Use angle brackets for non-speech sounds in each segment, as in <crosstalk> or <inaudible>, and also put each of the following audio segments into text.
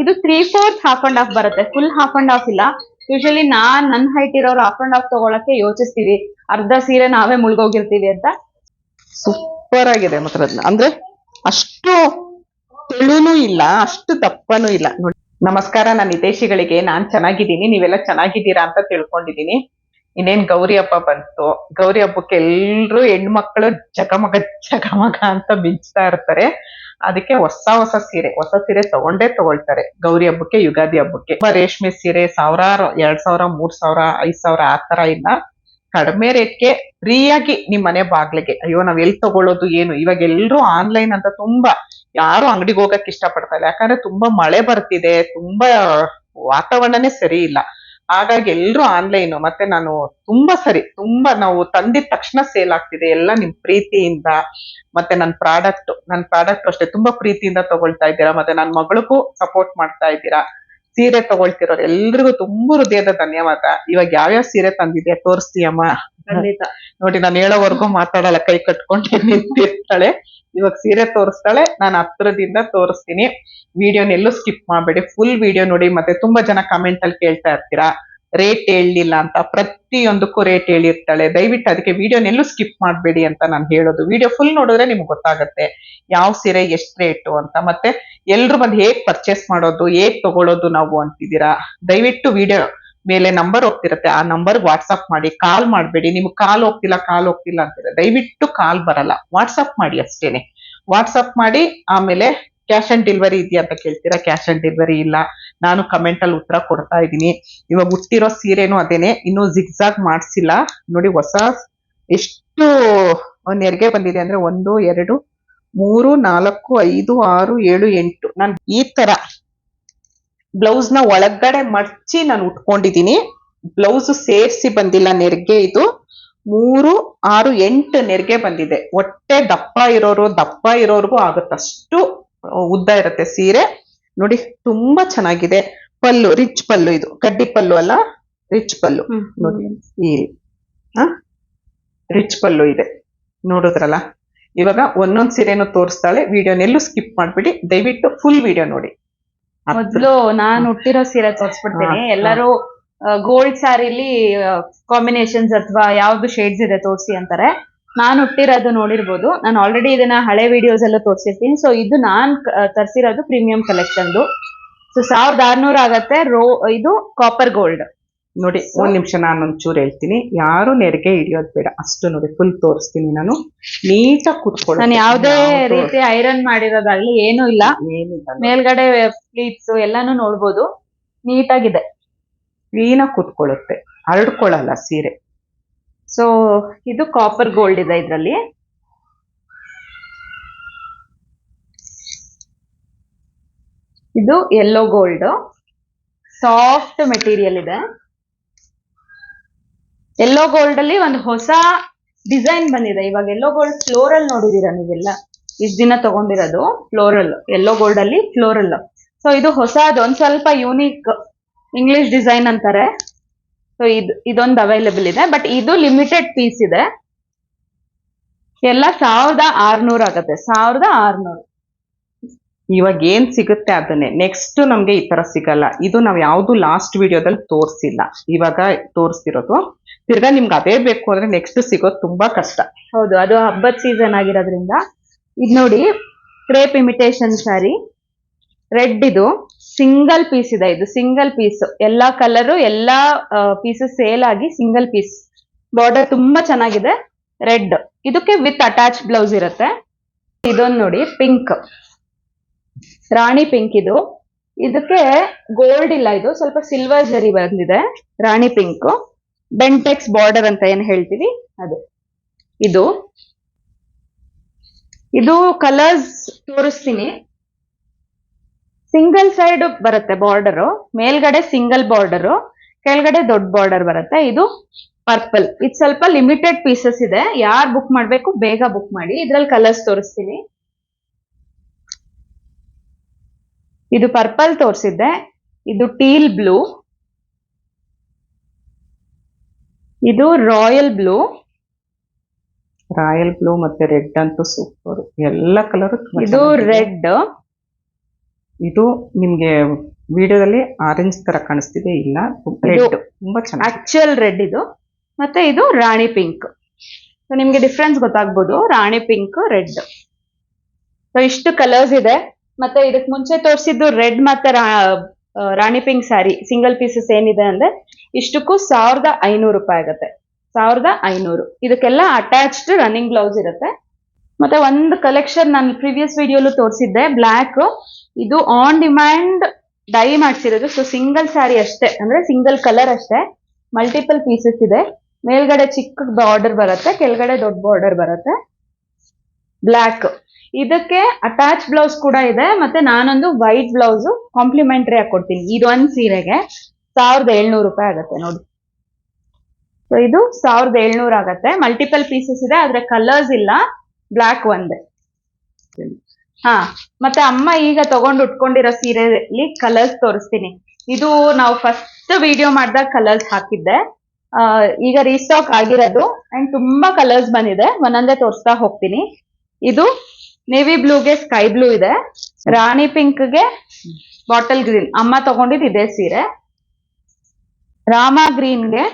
ಇದು three fourth half and half ಬರುತ್ತೆ. Full half and half ಇಲ್ಲ. ಯೂಶಲಿ ನಾನ್ ನನ್ ಹೈಟ್ ಇರೋರು ಹಾಫ್ ಅಂಡ್ ಹಾಫ್ ತಗೊಳಕ್ಕೆ ಯೋಚಿಸ್ತೀವಿ. ಅರ್ಧ ಸೀರೆ ನಾವೇ ಮುಳುಗೋಗಿರ್ತೀವಿ ಅಂತ. ಸೂಪರ್ ಆಗಿದೆ ಮಾತ್ರ ಅಂದ್ರೆ ಅಷ್ಟು ತೆಳುನೂ ಇಲ್ಲ, ಅಷ್ಟು ದಪ್ಪನೂ ಇಲ್ಲ. ನೋಡಿ, ನಮಸ್ಕಾರ ನನ್ನ ಹಿತೇಶಿಗಳಿಗೆ ನಾನ್ ಚೆನ್ನಾಗಿದ್ದೀನಿ, ನೀವೆಲ್ಲ ಚೆನ್ನಾಗಿದ್ದೀರಾ ಅಂತ ತಿಳ್ಕೊಂಡಿದ್ದೀನಿ. ಇನ್ನೇನ್ ಗೌರಿ ಹಬ್ಬ ಬಂತು. ಗೌರಿ ಹಬ್ಬಕ್ಕೆ ಎಲ್ರು ಹೆಣ್ಮಕ್ಳು ಜಗಮಗ ಜಗಮಗ ಅಂತ ಮಿಂಚ್ತಾ ಇರ್ತಾರೆ. ಅದಕ್ಕೆ ಹೊಸ ಹೊಸ ಸೀರೆ ಹೊಸ ಸೀರೆ ತಗೊಂಡೇ ತಗೊಳ್ತಾರೆ. ಗೌರಿ ಹಬ್ಬಕ್ಕೆ, ಯುಗಾದಿ ಹಬ್ಬಕ್ಕೆ. ರೇಷ್ಮೆ ಸೀರೆ, ಸಾವಿರಾರು, ಎರಡ್ ಸಾವಿರ, ಮೂರ್ ಸಾವಿರ, ಐದ್ ಸಾವಿರ, ಆ ತರ ಇಲ್ಲ. ಕಡಿಮೆ ರೇಟ್ಗೆ ಫ್ರೀಯಾಗಿ ನಿಮ್ ಮನೆ ಬಾಗ್ಲಿಗೆ. ಅಯ್ಯೋ, ನಾವ್ ಎಲ್ಲಿ ತಗೊಳ್ಳೋದು ಏನು? ಇವಾಗ ಎಲ್ರು ಆನ್ಲೈನ್ ಅಂತ ತುಂಬಾ, ಯಾರು ಅಂಗಡಿಗೆ ಹೋಗಕ್ ಇಷ್ಟ ಪಡ್ತಾ ಇಲ್ಲ. ಯಾಕಂದ್ರೆ ತುಂಬಾ ಮಳೆ ಬರ್ತಿದೆ, ತುಂಬಾ ವಾತಾವರಣನೇ ಸರಿ ಇಲ್ಲ. ಹಾಗಾಗಿ ಎಲ್ರು ಆನ್ಲೈನ್ ಮತ್ತೆ ನಾನು ತುಂಬಾ ಸರಿ, ತುಂಬಾ ನಾವು ತಂದಿದ ತಕ್ಷಣ ಸೇಲ್ ಆಗ್ತಿದೆ ಎಲ್ಲ ನಿಮ್ ಪ್ರೀತಿಯಿಂದ. ಮತ್ತೆ ನನ್ನ ಪ್ರಾಡಕ್ಟ್ ನನ್ನ ಪ್ರಾಡಕ್ಟ್ ಅಷ್ಟೇ, ತುಂಬಾ ಪ್ರೀತಿಯಿಂದ ತಗೊಳ್ತಾ ಇದ್ದೀರಾ? ಮತ್ತೆ ನನ್ನ ಮಗಳಿಗೂ ಸಪೋರ್ಟ್ ಮಾಡ್ತಾ ಇದ್ದೀರಾ? ಸೀರೆ ತಗೊಳ್ತಿರೋರು. ಎಲ್ರಿಗೂ ತುಂಬಾ ಹೃದಯದ ಧನ್ಯವಾದ. ಇವಾಗ ಯಾವ್ಯಾವ ಸೀರೆ ತಂದಿದ್ಯಾ? ತೋರಿಸ್ತೀಯಮ್ಮ ಖಂಡಿತ. ನೋಡಿ ನಾನು ಹೇಳೋವರೆಗೂ ಮಾತಾಡಲ್ಲ ಕೈ ಕಟ್ಕೊಂಡು <laughs> ನಿಂತಿರ್ತಾಳೆ. ಇವಾಗ ಸೀರೆ ತೋರಿಸ್ತಾಳೆ. ನಾನು ಹತ್ರದಿಂದ ತೋರಿಸ್ತೀನಿ. ವಿಡಿಯೋನೆಲ್ಲೂ ಸ್ಕಿಪ್ ಮಾಡಬೇಡಿ. ಫುಲ್ ವಿಡಿಯೋ ನೋಡಿ ಮತ್ತೆ ತುಂಬಾ ಜನ ಕಮೆಂಟ್ ಅಲ್ಲಿ ಕೇಳ್ತಾ ಇರ್ತೀರಾ? ರೇಟ್ ಹೇಳಲಿಲ್ಲ ಅಂತ ಪ್ರತಿಯೊಂದಕ್ಕೂ ರೇಟ್ ಹೇಳಿರ್ತಾಳೆ. ದಯವಿಟ್ಟು ಅದಕ್ಕೆ ವಿಡಿಯೋನೆಲ್ಲೂ ಸ್ಕಿಪ್ ಮಾಡಬೇಡಿ ಅಂತ ನಾನು ಹೇಳೋದು. ವಿಡಿಯೋ ಫುಲ್ ನೋಡಿದ್ರೆ ನಿಮ್ಗೆ ಗೊತ್ತಾಗುತ್ತೆ ಯಾವ ಸೀರೆ ಎಷ್ಟು ರೇಟು ಅಂತ. ಮತ್ತೆ ಎಲ್ರು ಬಂದು ಹೇಗ್ ಪರ್ಚೇಸ್ ಮಾಡೋದು, ಹೇಗ್ ತಗೊಳ್ಳೋದು ನಾವು ಅಂತಿದ್ದೀರಾ? ದಯವಿಟ್ಟು ವಿಡಿಯೋ ಮೇಲೆ ನಂಬರ್ ಹೋಗ್ತಿರತ್ತೆ. ಆ ನಂಬರ್ ವಾಟ್ಸಪ್ ಮಾಡಿ ಕಾಲ್ ಮಾಡಬೇಡಿ. ನಿಮ್ಗೆ ಕಾಲ್ ಹೋಗ್ತಿಲ್ಲ ಕಾಲ್ ಹೋಗ್ತಿಲ್ಲ ಅಂತಿದ್ರೆ ದಯವಿಟ್ಟು ಕಾಲ್ ಬರಲ್ಲ. ವಾಟ್ಸಪ್ ಮಾಡಿ ಅಷ್ಟೇನೆ. ವಾಟ್ಸಪ್ ಮಾಡಿ, ಆಮೇಲೆ ಕ್ಯಾಶ್ ಆನ್ ಡೆಲಿವರಿ ಇದೆಯಾ ಅಂತ ಕೇಳ್ತೀರಾ? ಕ್ಯಾಶ್ ಆನ್ ಡೆಲಿವರಿ ಇಲ್ಲ. ನಾನು ಕಮೆಂಟ್ ಅಲ್ಲಿ ಉತ್ತರ ಕೊಡ್ತಾ ಇದ್ದೀನಿ. ಇವಾಗ ಹುಟ್ಟಿರೋ ಸೀರೆನೂ ಅದೇನೆ. ಇನ್ನೂ ಜಿಗ್ಜಾಗ್ ಮಾಡ್ಸಿಲ್ಲ. ನೋಡಿ ಹೊಸ ಎಷ್ಟು ನೆರಿಗೆ ಬಂದಿದೆ ಅಂದ್ರೆ ಒಂದು, ಎರಡು, ಮೂರು, ನಾಲ್ಕು, ಐದು, ಆರು, ಏಳು, ಎಂಟು. ನಾನು ಈ ತರ ಬ್ಲೌಸ್ನ ಒಳಗಡೆ ಮಡ್ಚಿ ನಾನು ಉಟ್ಕೊಂಡಿದ್ದೀನಿ. ಬ್ಲೌಸ್ ಸೇರಿಸಿ ಬಂದಿಲ್ಲ ನೆರಿಗೆ ಇದು. ಮೂರು, ಆರು, ಎಂಟು ನೆರಿಗೆ ಬಂದಿದೆ. ಹೊಟ್ಟೆ ದಪ್ಪ ಇರೋರು ದಪ್ಪ ಇರೋರ್ಗೂ ಆಗುತ್ತಷ್ಟು ಉದ್ದ ಇರುತ್ತೆ ಸೀರೆ. ನೋಡಿ ತುಂಬಾ ಚೆನ್ನಾಗಿದೆ. ಪಲ್ಲು ರಿಚ್ ಪಲ್ಲು ಇದು. ಕಡ್ಡಿ ಪಲ್ಲು ಅಲ್ಲ ರಿಚ್ ಪಲ್ಲು. ನೋಡಿ ಈ ರಿಚ್ ಪಲ್ಲು ಇದೆ. ನೋಡಿದ್ರಲ್ಲ? ಇವಾಗ ಒಂದೊಂದ್ ಸೀರೆನೂ ತೋರಿಸ್ತಾಳೆ. ವಿಡಿಯೋನೆಲ್ಲೂ ಸ್ಕಿಪ್ ಮಾಡ್ಬಿಡಿ. ದಯವಿಟ್ಟು ಫುಲ್ ವಿಡಿಯೋ ನೋಡಿ. ಮೊದ್ಲು ನಾನ್ ಹುಟ್ಟಿರೋ ಸೀರೆ ತೋರ್ಸ್ಬಿಡ್ತೀನಿ. ಎಲ್ಲರೂ ಗೋಲ್ಡ್ ಸ್ಯಾರಿಲಿ ಕಾಂಬಿನೇಷನ್ಸ್ ಅಥವಾ ಯಾವ್ದು ಶೇಡ್ಸ್ ಇದೆ ತೋರಿಸಿ ಅಂತಾರೆ. ನಾನ್ ಹುಟ್ಟಿರೋದು ನೋಡಿರ್ಬೋದು. ನಾನು ಆಲ್ರೆಡಿ ಇದನ್ನ ಹಳೆ ವಿಡಿಯೋಸ್ ಎಲ್ಲ ತೋರಿಸಿರ್ತೀನಿ. ಸೊ ಇದು ನಾನ್ ತರಿಸಿರೋದು ಪ್ರೀಮಿಯಂ ಕಲೆಕ್ಷನ್ದು ಸೊ ಸಾವಿರದ ಆರ್ನೂರ ಆಗತ್ತೆ. ರೋ ಇದು ಕಾಪರ್ ಗೋಲ್ಡ್ ನೋಡಿ ಒಂದ್ ನಿಮಿಷ ನಾನು ಒಂಚೂರು ಹೇಳ್ತೀನಿ. ಯಾರು ನೆರಿಗೆ ಹಿಡಿಯೋದ್ ಬೇಡ. ಅಷ್ಟು ನೋಡಿ ಫುಲ್ ತೋರಿಸ್ತೀನಿ ನಾನು. ನೀಟಾಗಿ ಕುತ್ಕೊಳ್ಳಿ ನಾನು ಯಾವುದೇ ರೀತಿ ಐರನ್ ಮಾಡಿರೋದಾಗ್ಲಿ ಏನೂ ಇಲ್ಲ. ಮೇಲ್ಗಡೆ ಪ್ಲೀಟ್ಸ್ ಎಲ್ಲಾನು ನೋಡ್ಬೋದು. ನೀಟಾಗಿದೆ. ಕ್ಲೀನಾಗಿ ಕುತ್ಕೊಳ್ಳುತ್ತೆ. ಹರಡ್ಕೊಳ್ಳಲ್ಲ ಸೀರೆ. ಸೊ ಇದು ಕಾಪರ್ ಗೋಲ್ಡ್ ಇದೆ ಇದರಲ್ಲಿ. ಇದು ಎಲ್ಲೋ ಗೋಲ್ಡ್ ಸಾಫ್ಟ್ ಮೆಟೀರಿಯಲ್ ಇದೆ. ಎಲ್ಲೋ ಗೋಲ್ಡ್ ಅಲ್ಲಿ ಒಂದು ಹೊಸ ಡಿಸೈನ್ ಬಂದಿದೆ. ಇವಾಗ ಎಲ್ಲೋ ಗೋಲ್ಡ್ ಫ್ಲೋರಲ್ ನೋಡಿದೀರಾ ನೀವೆಲ್ಲ? ಇಷ್ಟ ದಿನ ತಗೊಂಡಿರೋದು ಫ್ಲೋರಲ್ ಯೆಲ್ಲೋ ಗೋಲ್ಡ್ ಅಲ್ಲಿ ಫ್ಲೋರಲ್ ಸೊ ಇದು ಹೊಸದು. ಒಂದ್ ಸ್ವಲ್ಪ ಯೂನಿಕ್ ಇಂಗ್ಲಿಷ್ ಡಿಸೈನ್ ಅಂತಾರೆ. ಸೊ ಇದು, ಇದೊಂದು ಅವೈಲೇಬಲ್ ಇದೆ. ಬಟ್ ಇದು ಲಿಮಿಟೆಡ್ ಪೀಸ್ ಇದೆ. ಎಲ್ಲ ಸಾವಿರದ ಆರ್ನೂರು ಆಗತ್ತೆ. ಸಾವಿರದ ಆರ್ನೂರು. ಇವಾಗ ಏನ್ ಸಿಗುತ್ತೆ ಅದನ್ನೇ? ನೆಕ್ಸ್ಟ್ ನಮ್ಗೆ ಈ ತರ ಸಿಗಲ್ಲ. ಇದು ನಾವು ಯಾವ್ದು ಲಾಸ್ಟ್ ವಿಡಿಯೋದಲ್ಲಿ ತೋರಿಸಿಲ್ಲ. ಇವಾಗ ತೋರಿಸ್ತಿರೋದು ತಿರ್ಗಾ ನಿಮ್ಗೆ ಅದೇ ಬೇಕು ಅಂದ್ರೆ ನೆಕ್ಸ್ಟ್ ಸಿಗೋದು ತುಂಬಾ ಕಷ್ಟ. ಹೌದು. ಅದು ಹಬ್ಬದ ಸೀಸನ್ ಆಗಿರೋದ್ರಿಂದ. ಇದು ನೋಡಿ ಕ್ರೇಪ್ ಇಮಿಟೇಷನ್ ಸ್ಯಾರಿ ರೆಡ್ ಇದು ಸಿಂಗಲ್ ಪೀಸ್ ಇದೆ, ಇದು ಸಿಂಗಲ್ ಪೀಸ್. ಎಲ್ಲಾ ಕಲರು ಎಲ್ಲಾ ಪೀಸಸ್ ಸೇಲ್ ಆಗಿ ಸಿಂಗಲ್ ಪೀಸ್ ಬಾರ್ಡರ್ ತುಂಬಾ ಚೆನ್ನಾಗಿದೆ, ರೆಡ್. ಇದಕ್ಕೆ ವಿತ್ ಅಟ್ಯಾಚ್ ಬ್ಲೌಸ್ ಇರುತ್ತೆ. ಇದೊಂದು ನೋಡಿ ಪಿಂಕ್ ರಾಣಿ ಪಿಂಕ್ ಇದು. ಇದಕ್ಕೆ ಗೋಲ್ಡ್ ಇಲ್ಲ ಇದು, ಸ್ವಲ್ಪ ಸಿಲ್ವರ್ ಜರಿ ಬಂದಿದೆ, ರಾಣಿ ಪಿಂಕ್ ಬೆಂಟೆಕ್ಸ್ ಬಾರ್ಡರ್ ಅಂತ ಏನ್ ಹೇಳ್ತೀವಿ? ಅದು. ಇದು. ಇದು ಕಲರ್ಸ್ ತೋರಿಸ್ತೀನಿ. ಸಿಂಗಲ್ ಸೈಡ್ ಬರುತ್ತೆ ಬಾರ್ಡರ್ ಮೇಲ್ಗಡೆ ಸಿಂಗಲ್ ಬಾರ್ಡರ್ ಕೆಳಗಡೆ ದೊಡ್ಡ ಬಾರ್ಡರ್ ಬರುತ್ತೆ. ಇದು ಪರ್ಪಲ್ ಇದು ಸ್ವಲ್ಪ ಲಿಮಿಟೆಡ್ ಪೀಸಸ್ ಇದೆ. ಯಾರು ಬುಕ್ ಮಾಡಬೇಕು ಬೇಗ ಬುಕ್ ಮಾಡಿ. ಇದ್ರಲ್ಲಿ ಕಲರ್ಸ್ ತೋರಿಸ್ತೀನಿ. ಇದು ಪರ್ಪಲ್ ತೋರಿಸಿದ್ದೆ. ಇದು ಟೀಲ್ ಬ್ಲೂ ಇದು ರಾಯಲ್ ಬ್ಲೂ ರಾಯಲ್ ಬ್ಲೂ ಮತ್ತೆ ರೆಡ್ ಅಂತೂ ಸೂಪರ್ ಎಲ್ಲ ಕಲರ್ ಇದು ರೆಡ್ ಇದು ನಿಮ್ಗೆ ವಿಡಿಯೋದಲ್ಲಿ ಆರೆಂಜ್ ತರ ಕಾಣಿಸ್ತಿದೆ ಇಲ್ಲ? ರೆಡ್ ತುಂಬಾ ಚೆನ್ನಾಗಿ ಆಕ್ಚುಯಲ್ ರೆಡ್ ಇದು. ಮತ್ತೆ ಇದು ರಾಣಿ ಪಿಂಕ್ ಸೊ ನಿಮ್ಗೆ ಡಿಫ್ರೆನ್ಸ್ ಗೊತ್ತಾಗ್ಬೋದು. ರಾಣಿ ಪಿಂಕ್ ರೆಡ್ ಸೊ ಇಷ್ಟು ಕಲರ್ಸ್ ಇದೆ. ಮತ್ತೆ ಇದಕ್ ಮುಂಚೆ ತೋರಿಸಿದ್ದು ರೆಡ್ ಮತ್ತೆ rani pink sari single pieces ಏನಿದೆ ಅಂದ್ರೆ ಇಷ್ಟಕ್ಕೂ ಸಾವಿರದ ಐನೂರು ರೂಪಾಯಿ ಆಗುತ್ತೆ. ಸಾವಿರದ ಐನೂರು. ಇದಕ್ಕೆಲ್ಲ ಅಟ್ಯಾಚ್ಡ್ ರನ್ನಿಂಗ್ ಬ್ಲೌಸ್ ಇರುತ್ತೆ. ಮತ್ತೆ ಒಂದು ಕಲೆಕ್ಷನ್ ನಾನು ಪ್ರೀವಿಯಸ್ ವಿಡಿಯೋಲು ತೋರಿಸಿದ್ದೆ ಬ್ಲ್ಯಾಕ್ ಇದು ಆನ್ ಡಿಮ್ಯಾಂಡ್ ಡೈ ಮಾಡ್ಸಿರೋದು. ಸೊ ಸಿಂಗಲ್ ಸ್ಯಾರಿ ಅಷ್ಟೇ. ಅಂದ್ರೆ ಸಿಂಗಲ್ ಕಲರ್ ಅಷ್ಟೇ. ಮಲ್ಟಿಪಲ್ ಪೀಸಸ್ ಇದೆ. ಮೇಲ್ಗಡೆ ಚಿಕ್ಕ ಬಾರ್ಡರ್ ಬರುತ್ತೆ, ಕೆಳಗಡೆ ದೊಡ್ಡ ಬಾರ್ಡರ್ ಬರುತ್ತೆ. ಬ್ಲ್ಯಾಕ್ ಇದಕ್ಕೆ ಅಟ್ಯಾಚ್ ಬ್ಲೌಸ್ ಕೂಡ ಇದೆ. ಮತ್ತೆ ನಾನೊಂದು ವೈಟ್ ಬ್ಲೌಸ್ ಕಾಂಪ್ಲಿಮೆಂಟರಿ ಆಗಿ ಕೊಡ್ತೀನಿ. ಇದೊಂದು ಸೀರೆಗೆ ಸಾವಿರದ ಏಳ್ನೂರು ರೂಪಾಯಿ ಆಗುತ್ತೆ ನೋಡಿ. ಸೊ ಇದು ಸಾವಿರದ ಏಳ್ನೂರು ಆಗತ್ತೆ. ಮಲ್ಟಿಪಲ್ ಪೀಸಸ್ ಇದೆ, ಆದ್ರೆ ಕಲರ್ಸ್ ಇಲ್ಲ. ಬ್ಲ್ಯಾಕ್ ಒಂದೇ. ಹಾ, ಮತ್ತೆ ಅಮ್ಮ ಈಗ ತಗೊಂಡು ಉಟ್ಕೊಂಡಿರೋ ಸೀರೆಯಲ್ಲಿ ಕಲರ್ಸ್ ತೋರಿಸ್ತೀನಿ. ಇದು ನಾವು ಫಸ್ಟ್ ವಿಡಿಯೋ ಮಾಡಿದಾಗ ಕಲರ್ಸ್ ಹಾಕಿದ್ದೆ. ಈಗ ರೀಸ್ಟಾಕ್ ಆಗಿರೋದು ಅಂಡ್ ತುಂಬಾ ಕಲರ್ಸ್ ಬಂದಿದೆ. ಒಂದೊಂದೇ ತೋರಿಸ್ತಾ ಹೋಗ್ತೀನಿ. ಇದು ನೇವಿ ಬ್ಲೂಗೆ ಸ್ಕೈ ಬ್ಲೂ ಇದೆ. ರಾಣಿ ಪಿಂಕ್ಗೆ ಬಾಟಲ್ ಗ್ರೀನ್ ಅಮ್ಮ ತಗೊಂಡಿದ್ದು ಇದೇ ಸೀರೆ. ರಾಮ ಗ್ರೀನ್ಗೆ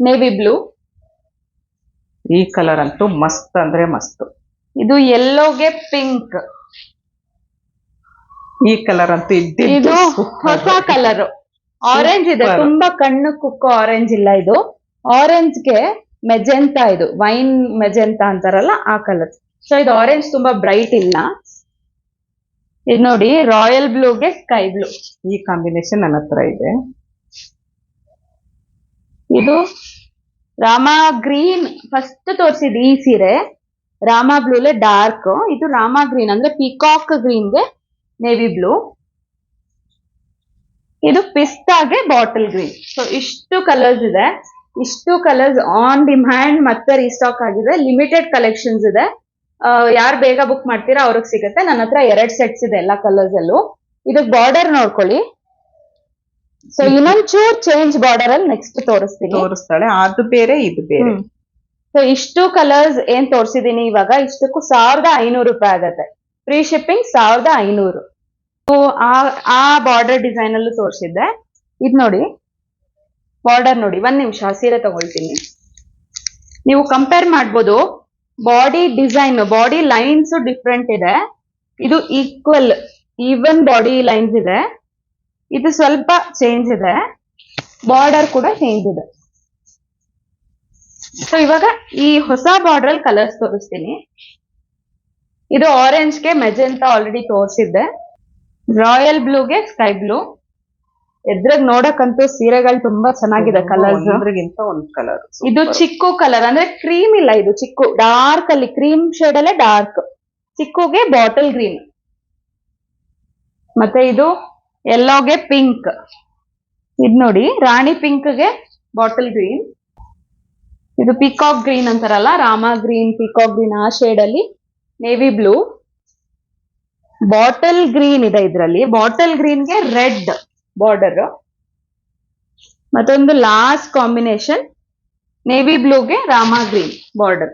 ನೇವಿ ಬ್ಲೂ ಈ ಕಲರ್ ಅಂತೂ ಮಸ್ತ್ ಅಂದ್ರೆ ಮಸ್ತ್. ಇದು ಎಲ್ಲೋಗೆ ಪಿಂಕ್ ಈ ಕಲರ್ ಅಂತ ಇದು ಹೊಸ ಕಲರ್ ಆರೆಂಜ್ ಇದೆ. ತುಂಬಾ ಕಣ್ಣು ಕುಕ್ಕೋ ಆರೆಂಜ್ ಇಲ್ಲ ಇದು. ಆರೆಂಜ್ಗೆ ಮೆಜೆಂಟಾ ಇದು. ವೈನ್ ಮೆಜೆಂಟಾ ಅಂತಾರಲ್ಲ ಆ ಕಲರ್ ಸೊ ಇದು ಆರೆಂಜ್ ತುಂಬಾ ಬ್ರೈಟ್ ಇಲ್ಲ. ಇದು ನೋಡಿ ರಾಯಲ್ ಬ್ಲೂಗೆ ಸ್ಕೈ ಬ್ಲೂ ಈ ಕಾಂಬಿನೇಷನ್ ನನ್ನ ಹತ್ರ ಇದೆ. ಇದು ರಾಮ ಗ್ರೀನ್ ಫಸ್ಟ್ ತೋರಿಸಿದ್ ಈ ಸೀರೆ. ರಾಮ ಬ್ಲೂಲೆ ಡಾರ್ಕ್. ಇದು ರಾಮ ಗ್ರೀನ್ ಅಂದ್ರೆ ಪಿಕಾಕ್ ಗ್ರೀನ್ಗೆ ನೇವಿ ಬ್ಲೂ. ಇದು ಪಿಸ್ತಾಗೆ ಬಾಟಲ್ ಗ್ರೀನ್. ಸೊ ಇಷ್ಟು ಕಲರ್ಸ್ ಇದೆ. ಇಷ್ಟು ಕಲರ್ಸ್ ಆನ್ ಡಿಮ್ಯಾಂಡ್ ಮತ್ತೆ ರೀಸ್ಟಾಕ್ ಆಗಿದೆ. ಲಿಮಿಟೆಡ್ ಕಲೆಕ್ಷನ್ಸ್ ಇದೆ. ಯಾರು ಬೇಗ ಬುಕ್ ಮಾಡ್ತೀರಾ ಅವ್ರಿಗೆ ಸಿಗುತ್ತೆ. ನನ್ನ ಹತ್ರ ಎರಡ್ ಸೆಟ್ಸ್ ಇದೆ ಎಲ್ಲ ಕಲರ್ಸ್ ಅಲ್ಲೂ. ಇದಕ್ ಬಾರ್ಡರ್ ನೋಡ್ಕೊಳ್ಳಿ. ಸೊ ಇನ್ನೊಂಚೂರ್ ಚೇಂಜ್ ಬಾರ್ಡರ್ ಅಲ್ಲಿ ನೆಕ್ಸ್ಟ್ ತೋರಿಸ್ತೀನಿ. ತೋರಿಸ್ತಾಳೆ. ಅದು ಬೇರೆ ಇದು ಬೇರೆ. ಸೊ ಇಷ್ಟು ಕಲರ್ಸ್ ಏನ್ ತೋರಿಸಿದೀನಿ ಇವಾಗ? ಇಷ್ಟಕ್ಕೂ ಸಾವಿರದ ಐನೂರು ರೂಪಾಯಿ ಆಗತ್ತೆ. ಫ್ರೀ ಶಿಪ್ಪಿಂಗ್ ಸಾವಿರದ ಐನೂರು. ಆ ಆ ಬಾರ್ಡರ್ ಡಿಸೈನ್ ಅಲ್ಲೂ ತೋರಿಸಿದ್ದೆ. ಇದ್ ನೋಡಿ. ಬಾರ್ಡರ್ ನೋಡಿ. ಒಂದ್ ನಿಮಿಷ, ಸೀರೆ ತಗೊಳ್ತೀನಿ. ನೀವು ಕಂಪೇರ್ ಮಾಡ್ಬೋದು. Body design body lines different ಇದೆ. ಇದು ಈಕ್ವಲ್ ಈವನ್ ಬಾಡಿ ಲೈನ್ಸ್ ಇದೆ. ಇದು ಸ್ವಲ್ಪ ಚೇಂಜ್ ಇದೆ. ಬಾರ್ಡರ್ ಕೂಡ ಚೇಂಜ್ ಇದೆ. ಸೊ ಇವಾಗ ಈ ಹೊಸ ಬಾರ್ಡರ್ ಅಲ್ಲಿ ಕಲರ್ಸ್ ತೋರಿಸ್ತೀನಿ. ಇದು ಆರೆಂಜ್ಗೆ ಮೆಜೆಂತ ಆಲ್ರೆಡಿ ತೋರಿಸಿದ್ದೆ. ರಾಯಲ್ ಬ್ಲೂಗೆ ಸ್ಕೈ ಬ್ಲೂ ಎದ್ರಾಗ ನೋಡಕ್ಕಂತೂ ಸೀರೆಗಳು ತುಂಬಾ ಚೆನ್ನಾಗಿದೆ ಕಲರ್ಸ್ ಒಂದು ಒಂದ್ ಕಲರ್ ಇದು ಚಿಕ್ಕು ಕಲರ್ ಅಂದ್ರೆ ಕ್ರೀಮ್ ಇಲ್ಲ ಇದು ಚಿಕ್ಕು. ಡಾರ್ಕ್ ಅಲ್ಲಿ ಕ್ರೀಮ್ ಶೇಡ್ ಅಲ್ಲೇ ಡಾರ್ಕ್ ಚಿಕ್ಕುಗೆ ಬಾಟಲ್ ಗ್ರೀನ್ ಮತ್ತೆ ಇದು ಎಲ್ಲೋಗೆ ಪಿಂಕ್ ಇದ್ ನೋಡಿ ರಾಣಿ ಪಿಂಕ್ಗೆ ಬಾಟಲ್ ಗ್ರೀನ್ ಇದು ಪಿಕಾಕ್ ಗ್ರೀನ್ ಅಂತಾರಲ್ಲ ರಾಮ ಗ್ರೀನ್ ಪಿಕಾಕ್ ಗ್ರೀನ್ ಆ ಶೇಡ್ ಅಲ್ಲಿ. ನೇವಿ ಬ್ಲೂ ಬಾಟಲ್ ಗ್ರೀನ್ ಇದೆ ಇದರಲ್ಲಿ. ಬಾಟಲ್ ಗ್ರೀನ್ಗೆ ರೆಡ್ ಬಾರ್ಡರ್ ಮತ್ತೊಂದು ಲಾಸ್ಟ್ ಕಾಂಬಿನೇಷನ್ ನೇವಿ ಬ್ಲೂಗೆ ರಾಮ ಗ್ರೀನ್ ಬಾರ್ಡರ್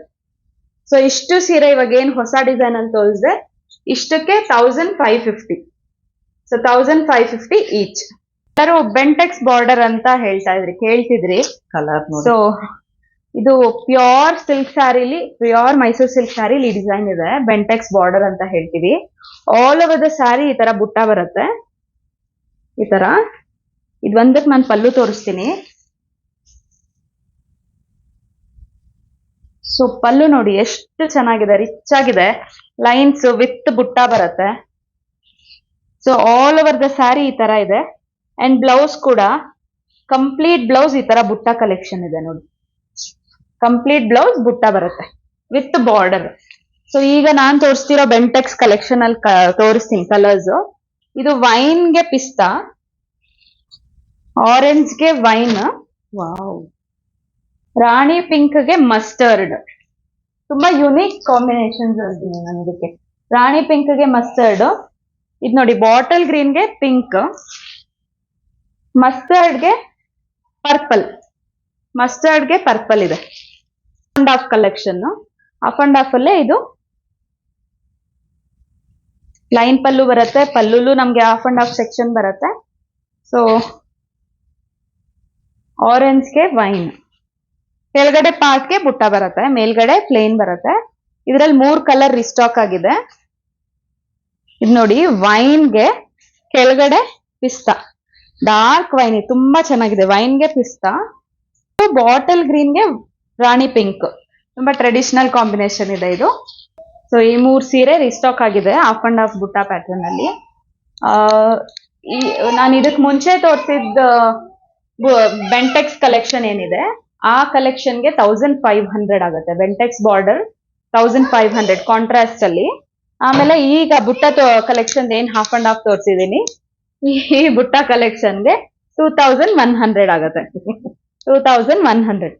ಸೊ ಇಷ್ಟು ಸೀರೆ ಇವಾಗ ಏನ್ ಹೊಸ ಡಿಸೈನ್ ಅಂತ ತೋರಿಸಿದೆ ಇಷ್ಟಕ್ಕೆ thousand five fifty so thousand five fifty each ಎಲ್ಲರೂ ಬೆಂಟೆಕ್ಸ್ ಬಾರ್ಡರ್ ಅಂತ ಹೇಳ್ತಾ ಇದ್ರಿ ಕೇಳ್ತಿದ್ರಿ? ಕಲರ್ ಸೊ ಇದು ಪ್ಯೂರ್ ಸಿಲ್ಕ್ ಸ್ಯಾರಿಲಿ ಪ್ಯೂರ್ ಮೈಸೂರ್ ಸಿಲ್ಕ್ ಸ್ಯಾರಿಲಿ ಡಿಸೈನ್ ಇದೆ ಬೆಂಟೆಕ್ಸ್ ಬಾರ್ಡರ್ ಅಂತ ಹೇಳ್ತೀವಿ. ಆಲ್ ಓವರ್ ದ ಸ್ಯಾರಿ ಈ ತರ ಬುಟ್ಟ ಬರುತ್ತೆ. ಈ ತರ. ಇದು ಒಂದಕ್ಕೆ ನಾನು ಪಲ್ಲು ತೋರಿಸ್ತೀನಿ. ಸೊ ಪಲ್ಲು ನೋಡಿ ಎಷ್ಟು ಚೆನ್ನಾಗಿದೆ ರಿಚ್ ಆಗಿದೆ. ಲೈನ್ಸ್ ವಿತ್ ಬುಟ್ಟ ಬರುತ್ತೆ. So all over the sari ಈ ತರ ಇದೆ. ಅಂಡ್ ಬ್ಲೌಸ್ ಕೂಡ ಕಂಪ್ಲೀಟ್ ಬ್ಲೌಸ್ ಈ ತರ ಬುಟ್ಟ ಕಲೆಕ್ಷನ್ ಇದೆ ನೋಡಿ. ಕಂಪ್ಲೀಟ್ ಬ್ಲೌಸ್ ಬುಟ್ಟ ಬರುತ್ತೆ ವಿತ್ ಬಾರ್ಡರ್ ಸೊ ಈಗ ನಾನ್ ತೋರಿಸ್ತಿರೋ ಬೆಂಟೆಕ್ಸ್ ಕಲೆಕ್ಷನ್ ಅಲ್ಲಿ ತೋರಿಸ್ತೀನಿ ಕಲರ್ಸ್ ಇದು ವೈನ್ಗೆ ಪಿಸ್ತಾ ಆರೆಂಜ್ಗೆ ವೈನ್ ವಾವ್ ರಾಣಿ ಪಿಂಕ್ಗೆ ಮಸ್ಟರ್ಡ್ ತುಂಬಾ ಯುನೀಕ್ ಕಾಂಬಿನೇಷನ್ಸ್ ಅಂತೀನಿ ನಾನು ಇದಕ್ಕೆ. ರಾಣಿ ಪಿಂಕ್ಗೆ ಮಸ್ಟರ್ಡ್ ಇದು ನೋಡಿ ಬಾಟಲ್ ಗ್ರೀನ್ಗೆ ಪಿಂಕ್ ಮಸ್ಟರ್ಡ್ಗೆ ಪರ್ಪಲ್ ಮಸ್ಟರ್ಡ್ಗೆ ಪರ್ಪಲ್ ಇದೆ. And half collection half and half ಅಲ್ಲೇ ಇದು ಲೈನ್ ಪಲ್ಲು ಬರುತ್ತೆ. ಪಲ್ಲುಲು ನಮ್ಗೆ ಹಾಫ್ ಅಂಡ್ ಹಾಫ್ ಸೆಕ್ಷನ್ ಬರುತ್ತೆ. ಸೊ ಆರೆಂಜ್ಗೆ ವೈನ್ ಕೆಳಗಡೆ ಪಾರ್ಟ್ಗೆ ಬುಟ್ಟ ಬರುತ್ತೆ. ಮೇಲ್ಗಡೆ ಪ್ಲೇನ್ ಬರುತ್ತೆ. ಇದ್ರಲ್ಲಿ ಮೂರ್ ಕಲರ್ ರಿಸ್ಟಾಕ್ ಆಗಿದೆ. ಇದು ನೋಡಿ ವೈನ್ಗೆ ಕೆಳಗಡೆ ಪಿಸ್ತಾ. ಡಾರ್ಕ್ ವೈನ್ ತುಂಬಾ ಚೆನ್ನಾಗಿದೆ. ವೈನ್ಗೆ ಪಿಸ್ತಾ. ಬಾಟಲ್ ಗ್ರೀನ್ಗೆ ರಾಣಿ ಪಿಂಕ್ ತುಂಬಾ ಟ್ರೆಡಿಷನಲ್ ಕಾಂಬಿನೇಷನ್ ಇದೆ ಇದು. ಸೊ ಈ ಮೂರು ಸೀರೆ ರಿಸ್ಟಾಕ್ ಆಗಿದೆ ಹಾಫ್ ಅಂಡ್ ಹಾಫ್ ಬುಟ್ಟ ಪ್ಯಾಟರ್ನ್ ಅಲ್ಲಿ. ಈ, ನಾನು ಇದಕ್ ಮುಂಚೆ ತೋರಿಸಿದ ಬೆಂಟೆಕ್ಸ್ ಕಲೆಕ್ಷನ್ ಏನಿದೆ, ಆ ಕಲೆಕ್ಷನ್ಗೆ ತೌಸಂಡ್ ಫೈವ್ ಹಂಡ್ರೆಡ್ ಆಗುತ್ತೆ. Bentex border thousand five hundred contrast ಅಲ್ಲಿ. ಆಮೇಲೆ ಈಗ ಬುಟ್ಟ ಕಲೆಕ್ಷನ್ ಏನ್ ಹಾಫ್ ಅಂಡ್ ಹಾಫ್ ತೋರಿಸಿದೀನಿ. ಈ ಬುಟ್ಟ ಕಲೆಕ್ಷನ್ಗೆ ಟೂ ತೌಸಂಡ್ ಒನ್ ಹಂಡ್ರೆಡ್ ಆಗುತ್ತೆ. ಟೂ ತೌಸಂಡ್ ಒನ್ ಹಂಡ್ರೆಡ್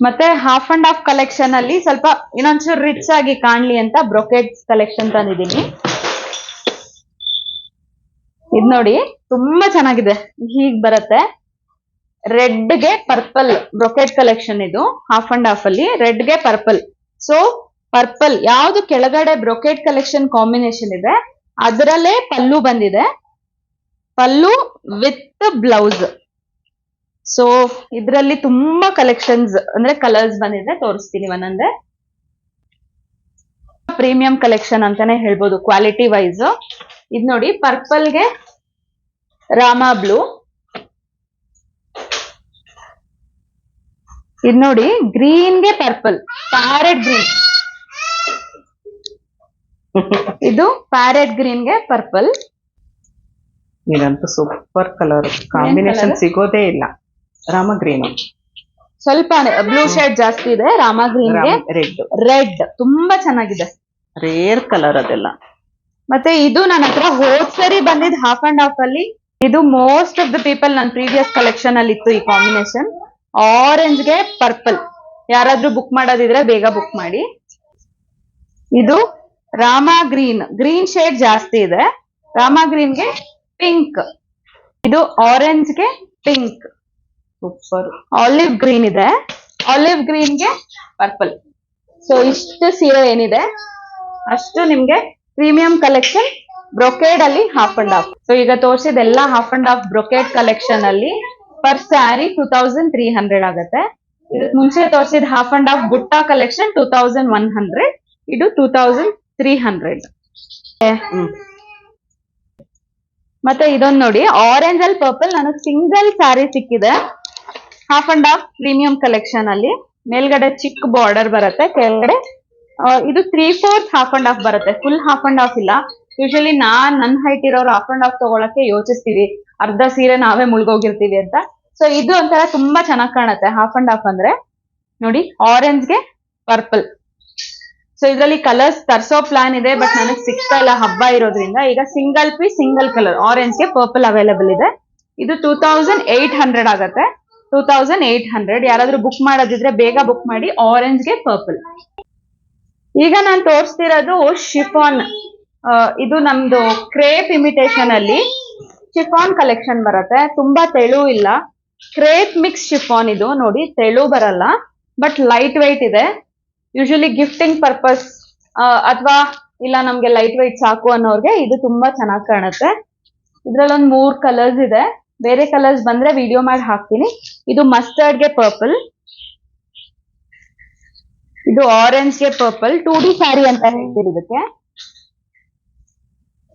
ಮತ್ತೆ ಹಾಫ್ ಅಂಡ್ ಹಾಫ್ ಕಲೆಕ್ಷನ್ ಅಲ್ಲಿ ಸ್ವಲ್ಪ ಇನ್ನೊಂಚೂರು ರಿಚ್ ಆಗಿ ಕಾಣ್ಲಿ ಅಂತ ಬ್ರೊಕೆಟ್ಸ್ ಕಲೆಕ್ಷನ್ ತಂದಿದ್ದೀನಿ. ಇದ್ ನೋಡಿ, ತುಂಬಾ ಚೆನ್ನಾಗಿದೆ. ಹೀಗ್ ಬರುತ್ತೆ. ರೆಡ್ಗೆ ಪರ್ಪಲ್ ಬ್ರೊಕೆಟ್ ಕಲೆಕ್ಷನ್ ಇದು ಹಾಫ್ ಅಂಡ್ ಹಾಫ್ ಅಲ್ಲಿ. ರೆಡ್ಗೆ ಪರ್ಪಲ್ ಸೊ ಪರ್ಪಲ್ ಯಾವ್ದು ಕೆಳಗಡೆ ಬ್ರೊಕೆಟ್ ಕಲೆಕ್ಷನ್ ಕಾಂಬಿನೇಷನ್ ಇದೆ, ಅದರಲ್ಲೇ ಪಲ್ಲು ಬಂದಿದೆ. ಪಲ್ಲು ವಿತ್ ಬ್ಲೌಸ್ ಸೊ ಇದ್ರಲ್ಲಿ ತುಂಬಾ ಕಲೆಕ್ಷನ್ಸ್ ಅಂದ್ರೆ ಕಲರ್ಸ್ ಬಂದಿದೆ ತೋರಿಸ್ತೀನಿ ಒಂದೊಂದೇ. ಪ್ರೀಮಿಯಂ ಕಲೆಕ್ಷನ್ ಅಂತಾನೆ ಹೇಳ್ಬೋದು ಕ್ವಾಲಿಟಿ ವೈಸ್ ಇದ್ ನೋಡಿ ಪರ್ಪಲ್ಗೆ ರಾಮ ಬ್ಲೂ ಇದ್ ನೋಡಿ ಗ್ರೀನ್ಗೆ ಪರ್ಪಲ್ ಪ್ಯಾರೆಟ್ ಗ್ರೀನ್ ಇದು ಪ್ಯಾರೆಟ್ ಗ್ರೀನ್ಗೆ ಪರ್ಪಲ್ ಇದಂತೂ ಸೂಪರ್ ಕಲರ್ ಕಾಂಬಿನೇಷನ್ ಸಿಗೋದೇ ಇಲ್ಲ. ರಾಮ ಗ್ರೀನ್ ಸ್ವಲ್ಪ ಬ್ಲೂ ಶೇಡ್ ಜಾಸ್ತಿ ಇದೆ ರಾಮ ಗ್ರೀನ್ಗೆ ರೆಡ್ ರೆಡ್ ತುಂಬಾ ಚೆನ್ನಾಗಿದೆ. ರೇರ್ ಕಲರ್ ಅದೆಲ್ಲ. ಮತ್ತೆ ಇದು ನನ್ನ ಹತ್ರ ಹೋದ್ ಸರಿ ಬಂದಿದ್ ಹಾಫ್ ಅಂಡ್ ಹಾಫ್ ಅಲ್ಲಿ ಇದು ಮೋಸ್ಟ್ ಆಫ್ ದ ಪೀಪಲ್ ನನ್ನ ಪ್ರೀವಿಯಸ್ ಕಲೆಕ್ಷನ್ ಅಲ್ಲಿ ಇತ್ತು ಈ ಕಾಂಬಿನೇಷನ್ ಆರೆಂಜ್ಗೆ ಪರ್ಪಲ್ ಯಾರಾದ್ರೂ ಬುಕ್ ಮಾಡೋದಿದ್ರೆ ಬೇಗ ಬುಕ್ ಮಾಡಿ. ಇದು ರಾಮ ಗ್ರೀನ್ ಗ್ರೀನ್ ಶೇಡ್ ಜಾಸ್ತಿ ಇದೆ. ರಾಮ ಗ್ರೀನ್ಗೆ ಪಿಂಕ್ ಇದು ಆರೆಂಜ್ಗೆ ಪಿಂಕ್ ಸೂಪರ್ ಆಲಿವ್ ಗ್ರೀನ್ ಇದೆ. ಆಲಿವ್ ಗ್ರೀನ್ಗೆ ಪರ್ಪಲ್ ಸೊ ಇಷ್ಟು ಸೀರೆ ಏನಿದೆ? ಅಷ್ಟು ನಿಮ್ಗೆ ಪ್ರೀಮಿಯಂ ಕಲೆಕ್ಷನ್ ಬ್ರೊಕೇಡ್ ಅಲ್ಲಿ ಹಾಫ್ ಅಂಡ್ ಹಾಫ್ ಸೊ ಈಗ ತೋರಿಸಿದೆಲ್ಲ half and half brocade collection ಅಲ್ಲಿ per sari two thousand three hundred ಆಗುತ್ತೆ. ಮುಂಚೆ ತೋರಿಸಿದ half and half ಬುಟ್ಟಾ collection two thousand one hundred ಇದು ಟೂ ತೌಸಂಡ್ ತ್ರೀ ಹಂಡ್ರೆಡ್ ಮತ್ತೆ ಇದೊಂದು ನೋಡಿ ಆರೆಂಜ್ ಅಲ್ಲಿ ಪರ್ಪಲ್ ನನಗೆ ಸಿಂಗಲ್ ಸ್ಯಾರಿ ಸಿಕ್ಕಿದೆ. Half and half premium collection ಅಲ್ಲಿ. ಮೇಲ್ಗಡೆ ಚಿಕ್ಕ ಬಾರ್ಡರ್ ಬರುತ್ತೆ, ಕೆಳಗಡೆ ಇದು three fourth half and half ಬರುತ್ತೆ. ಫುಲ್ ಹಾಫ್ ಅಂಡ್ ಹಾಫ್ ಇಲ್ಲ. ಯೂಶಲಿ ನಾನ್, ನನ್ ಹೈಟ್ ಇರೋರು ಹಾಫ್ ಅಂಡ್ ಹಾಫ್ ತಗೊಳಕ್ಕೆ ಯೋಚಿಸ್ತೀವಿ. ಅರ್ಧ ಸೀರೆ ನಾವೇ ಮುಳ್ಗೋಗಿರ್ತೀವಿ ಅಂತ. ಸೊ ಇದು ಒಂಥರ ತುಂಬಾ ಚೆನ್ನಾಗ್ ಕಾಣುತ್ತೆ. ಹಾಫ್ ಅಂಡ್ ಹಾಫ್ ಅಂದ್ರೆ. ನೋಡಿ ಆರೆಂಜ್ಗೆ ಪರ್ಪಲ್ ಸೊ ಇದರಲ್ಲಿ ಕಲರ್ಸ್ ತರ್ಸೋ ಪ್ಲಾನ್ ಇದೆ ಬಟ್ ನನಗೆ ಸಿಗ್ತಾ ಇಲ್ಲ ಹಬ್ಬ ಇರೋದ್ರಿಂದ. ಈಗ ಸಿಂಗಲ್ ಪೀಸ್ ಸಿಂಗಲ್ ಕಲರ್ ಆರೆಂಜ್ಗೆ ಪರ್ಪಲ್ ಅವೈಲೇಬಲ್ ಇದೆ. ಇದು ಟೂ ಏಟ್ ಹಂಡ್ರೆಡ್ ಆಗತ್ತೆ. ಟೂ ತೌಸಂಡ್ ಏಟ್ ಹಂಡ್ರೆಡ್ ಯಾರಾದ್ರೂ ಬುಕ್ ಮಾಡೋದಿದ್ರೆ ಬೇಗ ಬುಕ್ ಮಾಡಿ ಆರೆಂಜ್ಗೆ ಪರ್ಪಲ್ ಈಗ ನಾನು ತೋರಿಸ್ತಿರೋದು ಶಿಫಾನ್ ಇದು ನಮ್ದು ಕ್ರೇಪ್ ಇಮಿಟೇಷನ್ ಅಲ್ಲಿ ಶಿಫಾನ್ ಕಲೆಕ್ಷನ್ ಬರುತ್ತೆ. ತುಂಬಾ ತೆಳು ಇಲ್ಲ. ಕ್ರೇಪ್ ಮಿಕ್ಸ್ ಶಿಫಾನ್ ಇದು. ನೋಡಿ, ತೆಳು ಬರಲ್ಲ ಬಟ್ ಲೈಟ್ ವೆಯ್ಟ್ ಇದೆ ಯೂಶಲಿ ಗಿಫ್ಟಿಂಗ್ ಪರ್ಪಸ್ ಅಥವಾ ಇಲ್ಲ ನಮ್ಗೆ ಲೈಟ್ ವೆಯ್ಟ್ ಸಾಕು ಅನ್ನೋರ್ಗೆ ಇದು ತುಂಬಾ ಚೆನ್ನಾಗಿ ಕಾಣುತ್ತೆ. ಇದ್ರಲ್ಲಿ ಒಂದ್ ಮೂರ್ ಕಲರ್ಸ್ ಇದೆ. ಬೇರೆ ಕಲರ್ಸ್ ಬಂದ್ರೆ ವಿಡಿಯೋ ಮಾಡಿ ಹಾಕ್ತೀನಿ. ಇದು ಮಸ್ಟರ್ಡ್ಗೆ ಪರ್ಪಲ್ ಇದು ಆರೆಂಜ್ಗೆ ಪರ್ಪಲ್ ಟೂ ಡಿ ಸ್ಯಾರಿ ಅಂತ ಹೇಳ್ತೀರಿ ಇದಕ್ಕೆ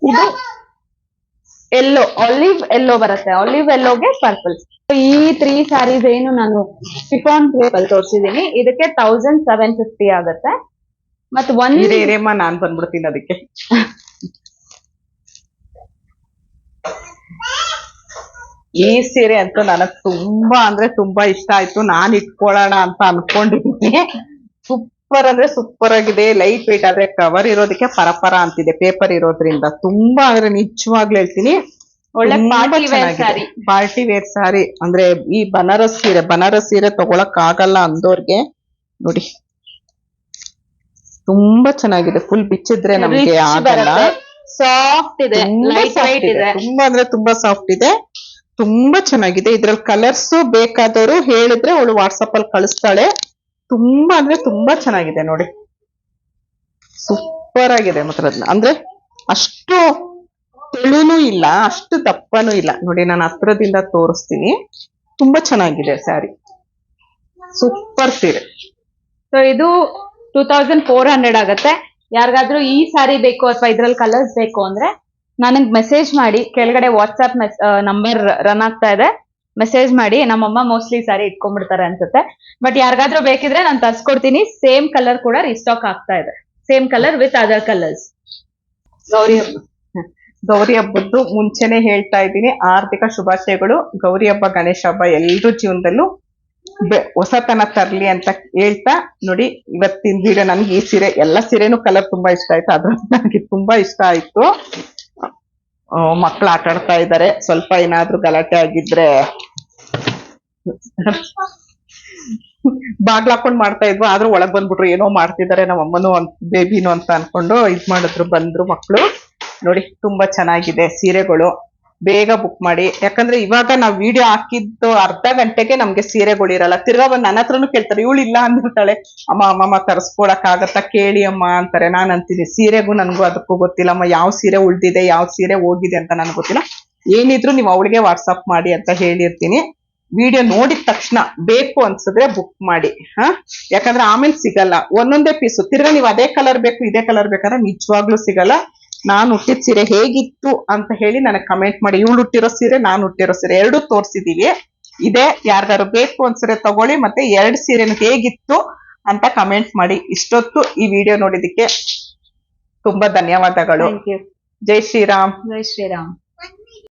ಇದು ಎಲ್ಲೋ ಆಲಿವ್ ಎಲ್ಲೋ ಬರುತ್ತೆ. ಆಲಿವ್ ಎಲ್ಲೋಗೆ ಪರ್ಪಲ್ ಈ ತ್ರೀ ಸ್ಯಾರೀಸ್ ಏನು ನಾನು ಶಿಫಾನ್ ಪೇಪಲ್ ತೋರಿಸಿದೀನಿ ಇದಕ್ಕೆ ತೌಸಂಡ್ ಸೆವೆನ್ ಫಿಫ್ಟಿ ಆಗುತ್ತೆ. ಮತ್ತೆ ಒನ್ ನಾನ್ ಬಂದ್ಬಿಡ್ತೀನಿ ಅದಕ್ಕೆ. <laughs> ಈ ಸೀರೆ ಅಂತೂ ನನಗ್ ತುಂಬಾ ಅಂದ್ರೆ ತುಂಬಾ ಇಷ್ಟ ಆಯ್ತು. ನಾನ್ ಇಟ್ಕೊಳ್ಳೋಣ ಅಂತ ಅನ್ಕೊಂಡಿದ್ದೀನಿ ಸೂಪರ್ ಅಂದ್ರೆ ಸೂಪರ್ ಆಗಿದೆ. ಲೈಟ್ ವೇಟ್ ಆದ್ರೆ ಕವರ್ ಇರೋದಕ್ಕೆ ಪರಪರ ಅಂತಿದೆ. ಪೇಪರ್ ಇರೋದ್ರಿಂದ. ತುಂಬಾ ಅಂದ್ರೆ ನಿಜವಾಗ್ಲೂ ಹೇಳ್ತೀನಿ. ಒಳ್ಳೆ. ಪಾರ್ಟಿ ವೇರ್ ಸಾರಿ ಅಂದ್ರೆ ಈ ಬನಾರಸ್ ಸೀರೆ ಬನಾರಸ್ ಸೀರೆ ತಗೊಳಕ್ ಆಗಲ್ಲ ಅಂದೋರ್ಗೆ ನೋಡಿ. ತುಂಬಾ ಚೆನ್ನಾಗಿದೆ. ಫುಲ್ ಬಿಚ್ಚಿದ್ರೆ ನಮ್ಗೆ ಆಗಲ್ಲ. ಸಾಫ್ಟ್ ಇದೆ. ತುಂಬಾ ಅಂದ್ರೆ ತುಂಬಾ ಸಾಫ್ಟ್ ಇದೆ. ತುಂಬಾ ಚೆನ್ನಾಗಿದೆ. ಇದ್ರಲ್ಲಿ ಕಲರ್ಸ್ ಬೇಕಾದವರು ಹೇಳಿದ್ರೆ ಅವಳು ವಾಟ್ಸಪ್ ಅಲ್ಲಿ ಕಳಿಸ್ತಾಳೆ. ತುಂಬಾ ಅಂದ್ರೆ ತುಂಬಾ ಚೆನ್ನಾಗಿದೆ ನೋಡಿ. ಸೂಪರ್ ಆಗಿದೆ ಮಾತ್ರ ಅಂದ್ರೆ ಅಷ್ಟು ತೆಳುನೂ ಇಲ್ಲ, ಅಷ್ಟು ದಪ್ಪನೂ ಇಲ್ಲ. ನೋಡಿ, ನಾನು ಹತ್ರದಿಂದ ತೋರಿಸ್ತೀನಿ. ತುಂಬಾ ಚೆನ್ನಾಗಿದೆ ಸ್ಯಾರಿ ಸೂಪರ್ ಸೀರೆ. ಸೊ ಇದು ಟೂ ತೌಸಂಡ್ ಫೋರ್ ಹಂಡ್ರೆಡ್ ಆಗುತ್ತೆ. ಯಾರಿಗಾದ್ರೂ ಈ ಸಾರಿ ಬೇಕು ಅಥವಾ ಇದ್ರಲ್ಲಿ ಕಲರ್ಸ್ ಬೇಕು ಅಂದ್ರೆ ನನಗ್ ಮೆಸೇಜ್ ಮಾಡಿ, ಕೆಳಗಡೆ ವಾಟ್ಸ್ಆಪ್ ನಂಬರ್ ರನ್ ಆಗ್ತಾ ಇದೆ. ಮೆಸೇಜ್ ಮಾಡಿ, ನಮ್ಮಮ್ಮ ಮೋಸ್ಟ್ಲಿ ಸಾರಿ ಇಟ್ಕೊಂಡ್ಬಿಡ್ತಾರೆ ಅನ್ಸುತ್ತೆ. ಬಟ್ ಯಾರಿಗಾದ್ರೂ ಬೇಕಿದ್ರೆ ನಾನು ತರ್ಸ್ಕೊಡ್ತೀನಿ. ಸೇಮ್ ಕಲರ್ ಕೂಡ ರಿಸ್ಟಾಕ್ ಆಗ್ತಾ ಇದೆ. Same colour with other colours Gauri ಹಬ್ಬ. ಗೌರಿ ಹಬ್ಬದ್ದು ಮುಂಚೆನೆ ಹೇಳ್ತಾ ಇದ್ದೀನಿ. ಆರ್ಥಿಕ ಶುಭಾಶಯಗಳು. ಗೌರಿ ಹಬ್ಬ, ಗಣೇಶ ಹಬ್ಬ ಎಲ್ರ ಜೀವನದಲ್ಲೂ ಹೊಸತನ ತರ್ಲಿ ಅಂತ ಹೇಳ್ತಾ ನೋಡಿ, ಇವತ್ತಿನ ವಿಡಿಯೋ ನನ್ಗೆ ಈ ಸೀರೆ, ಎಲ್ಲ ಸೀರೆನೂ ಕಲರ್ ತುಂಬಾ ಇಷ್ಟ ಆಯ್ತು. ಅದ್ರ ನನಗೆ ತುಂಬಾ ಇಷ್ಟ ಆಯ್ತು. ಮಕ್ಕಳು ಆಟ ಆಡ್ತಾ ಇದ್ದಾರೆ ಸ್ವಲ್ಪ ಏನಾದ್ರೂ ಗಲಾಟೆ ಆಗಿದ್ರೆ ಬಾಗ್ಲ ಹಾಕೊಂಡ್ ಮಾಡ್ತಾ ಇದ್ವು ಆದ್ರೂ ಒಳಗ್ ಬಂದ್ಬಿಟ್ರು. ಏನೋ ಮಾಡ್ತಿದ್ದಾರೆ ನಮ್ಮ ಅಮ್ಮನು ಬೇಬಿನು ಅಂತ ಅನ್ಕೊಂಡು ಇದ್ ಮಾಡಿದ್ರು, ಬಂದ್ರು ಮಕ್ಕಳು ನೋಡಿ, ತುಂಬಾ ಚೆನ್ನಾಗಿದೆ ಸೀರೆಗಳು. ಬೇಗ ಬುಕ್ ಮಾಡಿ. ಯಾಕಂದ್ರೆ ಇವಾಗ ನಾವ್ ವಿಡಿಯೋ ಹಾಕಿದ್ದು ಅರ್ಧ ಗಂಟೆಗೆ ನಮ್ಗೆ ಸೀರೆಗಳಿರಲ್ಲ. ತಿರ್ಗಾ ಬಂದ್ ನನ್ನ ಹತ್ರನು ಕೇಳ್ತಾರೆ, ಇವಳು ಇಲ್ಲ ಅಂದಿರ್ತಾಳೆ ಅಮ್ಮ, ಅಮ್ಮಮ್ಮ ತರಿಸ್ಕೊಳಕ್ ಆಗತ್ತಾ ಕೇಳಿ ಅಮ್ಮ ಅಂತಾರೆ. ನಾನ್ ಅಂತೀನಿ ಸೀರೆಗೂ ನನ್ಗೂ ಅದಕ್ಕೂ ಗೊತ್ತಿಲ್ಲ. ಅಮ್ಮ, ಯಾವ ಸೀರೆ ಉಳ್ದಿದೆ, ಯಾವ ಸೀರೆ ಹೋಗಿದೆ ಅಂತ ನನ್ಗೆ ಗೊತ್ತಿಲ್ಲ. ಏನಿದ್ರು ನೀವು ಅವಳಿಗೆ ವಾಟ್ಸಪ್ ಮಾಡಿ ಅಂತ ಹೇಳಿರ್ತೀನಿ. ವಿಡಿಯೋ ನೋಡಿದ ತಕ್ಷಣ ಬೇಕು ಅನ್ಸಿದ್ರೆ ಬುಕ್ ಮಾಡಿ. ಹಾ? ಯಾಕಂದ್ರೆ ಆಮೇಲೆ ಸಿಗಲ್ಲ. ಒಂದೊಂದೇ ಪೀಸು ತಿರ್ಗಾ ನೀವು ಅದೇ ಕಲರ್ ಬೇಕು, ಇದೇ ಕಲರ್ ಬೇಕಂದ್ರೆ ನಿಜವಾಗ್ಲೂ ಸಿಗಲ್ಲ. ನಾನ್ ಹುಟ್ಟಿದ ಸೀರೆ ಹೇಗಿತ್ತು ಅಂತ ಹೇಳಿ ನನಗೆ ಕಮೆಂಟ್ ಮಾಡಿ. ಇವಳು ಹುಟ್ಟಿರೋ ಸೀರೆ ನಾನು ಹುಟ್ಟಿರೋ ಸೀರೆ ಎರಡು ತೋರಿಸಿದೀವಿ. ಇದೆ ಯಾರ್ಗಾರು ಬೇಕು ಅನ್ಸಿದ್ರೆ ತಗೊಳ್ಳಿ ಮತ್ತೆ ಎರಡು ಸೀರೆನು ಹೇಗಿತ್ತು ಅಂತ ಕಮೆಂಟ್ ಮಾಡಿ. ಇಷ್ಟೊತ್ತು ಈ ವಿಡಿಯೋ ನೋಡಿದಕ್ಕೆ ತುಂಬಾ ಧನ್ಯವಾದಗಳು. ಜೈ ಶ್ರೀರಾಮ್. ಜೈ ಶ್ರೀರಾಮ್.